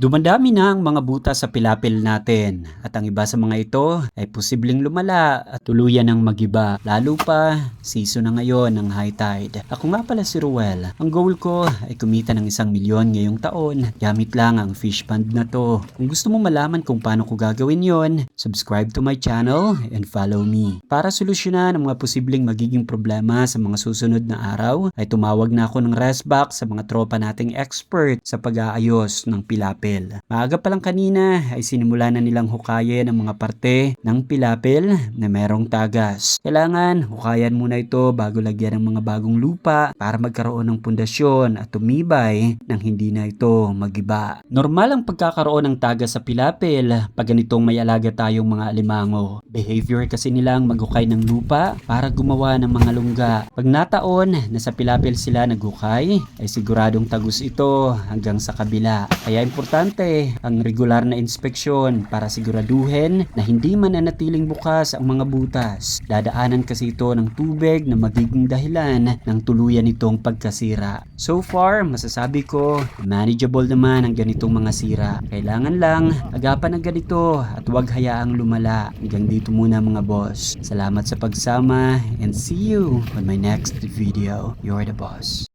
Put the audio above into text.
Dumadami na ang mga butas sa pilapil natin at ang iba sa mga ito ay posibleng lumala at tuluyan ng magiba lalo pa season na ngayon ng high tide. Ako nga pala si Ruel. Ang goal ko ay kumita ng isang milyon ngayong taon gamit lang ang fish pond na to. Kung gusto mo malaman kung paano ko gagawin yon, subscribe to my channel and follow me. Para solusyonan ang mga posibleng magiging problema sa mga susunod na araw ay tumawag na ako ng restback sa mga tropa nating expert sa pag-aayos ng pilapil. Maaga pa lang kanina ay sinimula na nilang hukayin ang mga parte ng pilapil na merong tagas. Kailangan hukayan muna ito bago lagyan ng mga bagong lupa para magkaroon ng pundasyon at tumibay nang hindi na ito magiba. Normal ang pagkakaroon ng tagas sa pilapil pag ganitong may alaga tayong mga alimango. Behavior kasi nilang maghukay ng lupa para gumawa ng mga lungga. Pag nataon na sa pilapil sila naghukay, ay siguradong tagus ito hanggang sa kabila. Kaya importante ang regular na inspeksyon para siguraduhin na hindi mananatiling bukas ang mga butas. Dadaanan kasi ito ng tubig na magiging dahilan ng tuluyan itong pagkasira. So far, masasabi ko, manageable naman ang ganitong mga sira. Kailangan lang agapan ng ganito at huwag hayaang lumala. Hanggang dito muna mga boss. Salamat sa pagsama and see you on my next video. You're the boss.